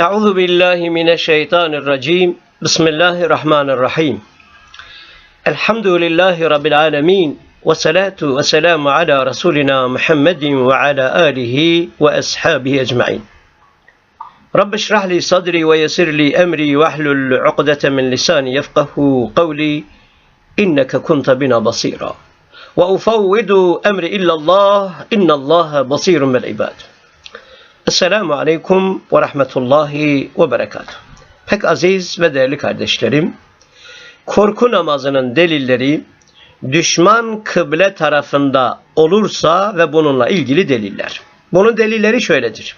أعوذ بالله من الشيطان الرجيم. بسم الله الرحمن الرحيم. الحمد لله رب العالمين والصلاة والسلام على رسولنا محمد وعلى آله وأصحابه أجمعين. رب اشرح لي صدري ويسر لي أمري واحلل عقدة من لساني يفقه قولي إنك كنت بنا بصيرا. وأفوض أمري إلا الله إن الله بصير بالعباد Esselamu Aleyküm ve Rahmetullahi ve Berekatuhu. Pek aziz ve değerli kardeşlerim, korku namazının delilleri düşman kıble tarafında olursa ve bununla ilgili deliller. Bunun delilleri şöyledir.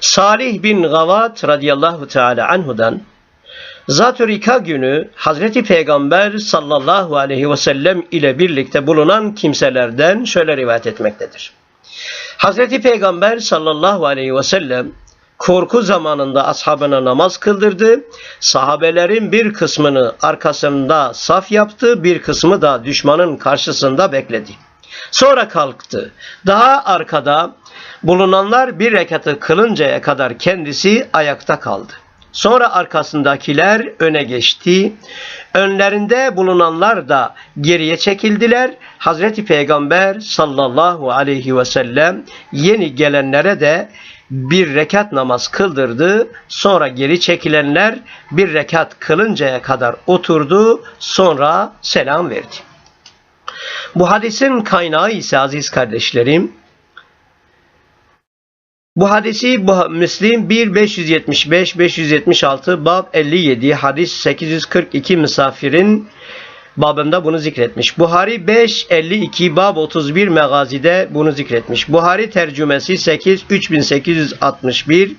Salih bin Gavat radıyallahu teala anhudan Zat-ı Rika günü Hazreti Peygamber sallallahu aleyhi ve sellem ile birlikte bulunan kimselerden şöyle rivayet etmektedir. Hazreti Peygamber sallallahu aleyhi ve sellem korku zamanında ashabına namaz kıldırdı. Sahabelerin bir kısmını arkasında saf yaptı, bir kısmı da düşmanın karşısında bekledi. Sonra kalktı. Daha arkada bulunanlar bir rekatı kılıncaya kadar kendisi ayakta kaldı. Sonra arkasındakiler öne geçti. Önlerinde bulunanlar da geriye çekildiler. Hazreti Peygamber sallallahu aleyhi ve sellem yeni gelenlere de bir rekat namaz kıldırdı. Sonra geri çekilenler bir rekat kılıncaya kadar oturdu. Sonra selam verdi. Bu hadisin kaynağı ise aziz kardeşlerim bu hadisi Müslim 1 575 576 bab 57 hadis 842 misafirin babında bunu zikretmiş. Buhari 5 52 bab 31 megazide bunu zikretmiş. Buhari tercümesi 8 3861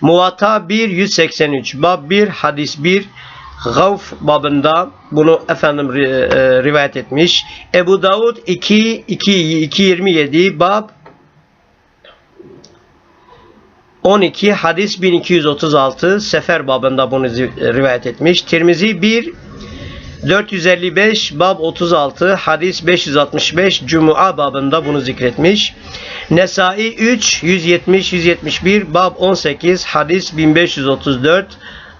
Muvatta 1 183 bab 1 hadis 1 Gavf babında bunu efendim rivayet etmiş. Ebu Davud 2 2 227 bab 12 hadis 1236 sefer babında bunu rivayet etmiş. Tirmizi 1 455 bab 36 hadis 565 Cuma babında bunu zikretmiş. Nesai 3 170 171 bab 18 hadis 1534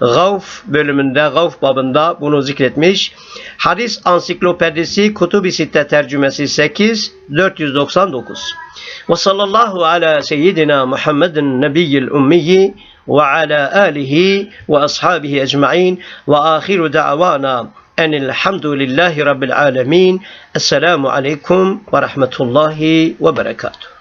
Gavf bölümünde Gavf babında bunu zikretmiş. Hadis ansiklopedisi Kutubi Sitte tercümesi 8 499. Ve sallallahu ala seyyidina Muhammedin nebiyyil ummiyi ve ala alihi ve ashabihi ecma'in ve ahiru da'vana enilhamdülillahi rabbil alemin. Esselamu aleyküm ve rahmetullahi ve berekatuhu.